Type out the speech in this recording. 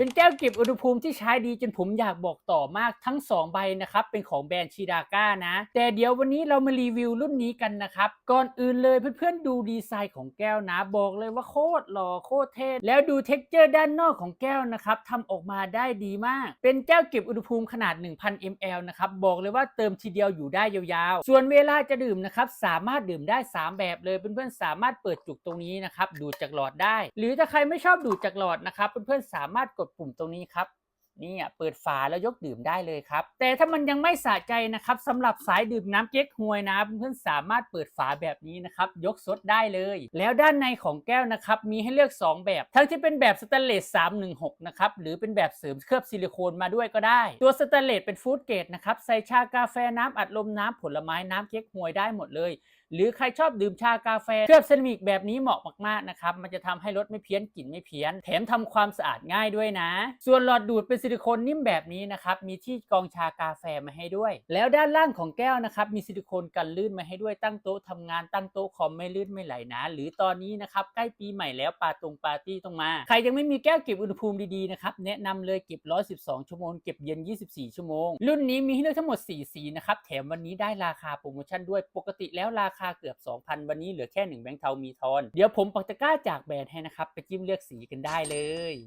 เป็นแก้วเก็บอุณหภูมิที่ใช้ดีจนผมอยากบอกต่อมากทั้ง 2 ใบนะครับ เป็นของแบรนด์ชิดาก้านะ แต่เดี๋ยววันนี้เรามารีวิวรุ่นนี้กันนะครับ ก่อนอื่นเลยเพื่อนๆดูดีไซน์ของแก้วนะ บอกเลยว่าโคตรหล่อโคตรเท่แล้วดูเท็กเจอร์ด้านนอกของแก้วนะครับทำออกมาได้ดีมาก เป็นแก้วเก็บอุณหภูมิขนาด 1,000 ml นะครับบอกเลยว่าเติมทีเดียวอยู่ได้ยาวๆ ส่วนเวลาจะดื่มนะครับสามารถดื่มได้ 3 แบบเลยเพื่อนๆสามารถเปิดจุกตรงนี้นะครับดูดจากหลอดได้ หรือถ้าใครไม่ชอบดูดจากหลอดนะครับเพื่อนๆสามารถกดปุ่มตรงนี้ครับนี่อะเปิดฝาแล้วยกดื่มได้เลยครับ แต่ถ้ามันยังไม่สะใจนะครับสำหรับสายดื่มน้ำเก๊กฮวยนะเพื่อนสามารถเปิดฝาแบบนี้นะครับยกซดได้เลย แล้วด้านในของแก้วนะครับมีให้เลือก 2 แบบ ทั้งที่เป็นแบบสแตนเลส316นะครับหรือเป็นแบบเสริมเคลือบซิลิโคนมาด้วยก็ได้ ตัวสแตนเลสเป็นฟู้ดเกรดนะครับใส่ชากาแฟน้ำอัดลมน้ำผลไม้น้ำเก๊กฮวยได้หมดเลยหรือใครชอบดื่มชากาแฟเคลือบเซรามิกแบบนี้เหมาะมากๆนะครับมันจะทำให้รสไม่เพี้ยนกลิ่นไม่เพี้ยน แถมทำความสะอาดง่ายด้วยนะ ส่วนหลอดดูดเป็นซิลิโคนนิ่มแบบนี้นะครับมีที่กองชากาแฟมาให้ด้วย แล้วด้านล่างของแก้วนะครับมีซิลิโคนกันลื่นมาให้ด้วยตั้งโต๊ะทำงานตั้งโต๊ะคอมไม่ลื่นไม่ไหลนะหรือตอนนี้นะครับใกล้ปีใหม่แล้วปาตรงปาร์ตี้ต้องมา ใครยังไม่มีแก้วเก็บอุณหภูมิดีๆนะครับแนะนำเลยเก็บ 112 ชั่วโมงเก็บเย็น 24 ชั่วโมง รุ่นนี้มีให้เลือกทั้งหมด 4 สีนะครับแถมวันนี้ได้ราคาโปรโมชั่นด้วยปกติแล้วราคาเกือบ 2,000 วันนี้เหลือแค่ 1 แบงค์เทามีทอน เดี๋ยวผมปักตะกร้าจากแบรนด์ให้นะครับ ไปจิ้มเลือกสีกันได้เลย